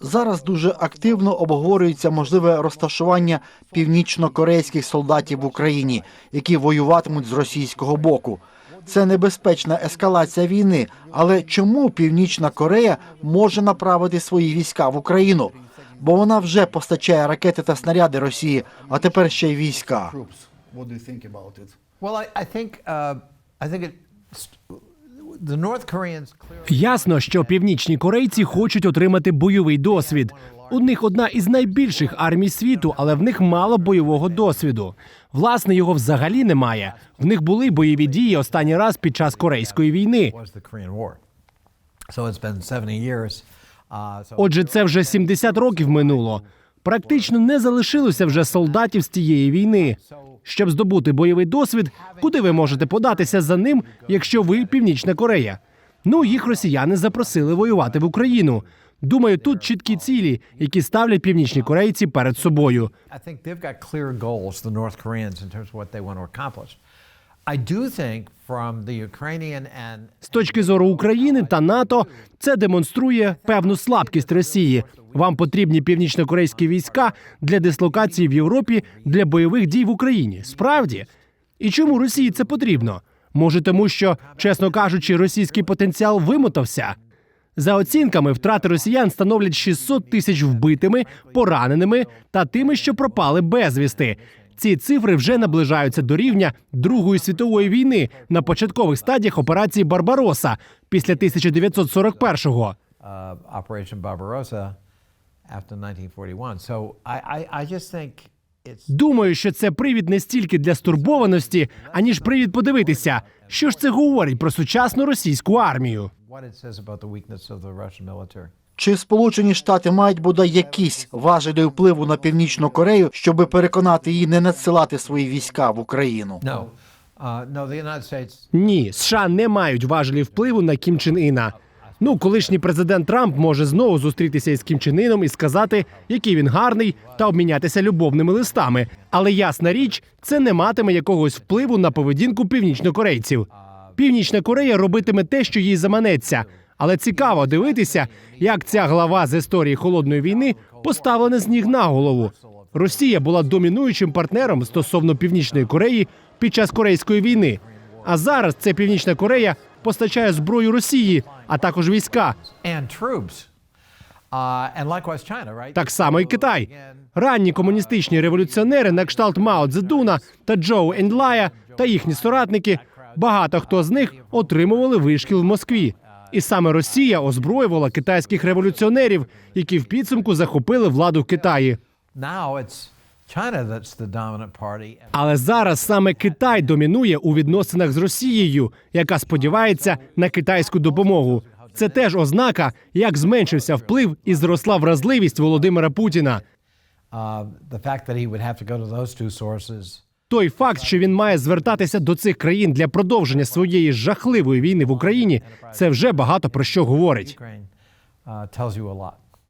Зараз дуже активно обговорюється можливе розташування північно-корейських солдатів в Україні, які воюватимуть з російського боку. Це небезпечна ескалація війни. Але чому Північна Корея може направити свої війська в Україну? Бо вона вже постачає ракети та снаряди Росії, а тепер ще й війська. Ясно, що північні корейці хочуть отримати бойовий досвід. У них одна із найбільших армій світу, але в них мало бойового досвіду. Власне, його взагалі немає. В них були бойові дії останній раз під час корейської війни. was the Korean War. So it's been 70 years. So Отже, це вже 70 років минуло. Практично не залишилося вже солдатів з тієї війни. Щоб здобути бойовий досвід, куди ви можете податися за ним, якщо ви Північна Корея? Ну, їх росіяни запросили воювати в Україну. Думаю, тут чіткі цілі, які ставлять північні корейці перед собою. З точки зору України та НАТО, це демонструє певну слабкість Росії. Вам потрібні північнокорейські війська для дислокації в Європі для бойових дій в Україні. Справді. І чому Росії це потрібно? Може, тому що, чесно кажучи, російський потенціал вимотався. За оцінками, втрати росіян становлять 600 тисяч вбитими, пораненими та тими, що пропали безвісти. Ці цифри вже наближаються до рівня Другої світової війни на початкових стадіях операції Барбароса після 1941-го. uh, Operation Barbarossa after 1941. So I, I, I just think Думаю, що це привід не стільки для стурбованості, аніж привід подивитися, що ж це говорить про сучасну російську армію. Чи Сполучені Штати мають бодай якісь важелі впливу на Північну Корею, щоб переконати її не надсилати свої війська в Україну? Uh, Ні, США не мають важелі впливу на Кім Чен Іна. Ну, колишній президент Трамп може знову зустрітися із Кім Чен Іном і сказати, який він гарний, та обмінятися любовними листами. Але ясна річ, це не матиме якогось впливу на поведінку північнокорейців. Північна Корея робитиме те, що їй заманеться. Але цікаво дивитися, як ця глава з історії холодної війни поставлена з ніг на голову. Росія була домінуючим партнером стосовно Північної Кореї під час Корейської війни. А зараз це Північна Корея постачає зброю Росії, а також війська. Uh? Так само і Китай. Ранні комуністичні революціонери на кшталт Мао Цзедуна та Джоу Ендлая та їхні соратники. Багато хто з них отримували вишкіл в Москві. І саме Росія озброювала китайських революціонерів, які в підсумку захопили владу в Китаї. Але зараз саме Китай домінує у відносинах з Росією, яка сподівається на китайську допомогу. Це теж ознака, як зменшився вплив і зросла вразливість Володимира Путіна. Uh, Той факт, що він має звертатися до цих країн для продовження своєї жахливої війни в Україні, це вже багато про що говорить.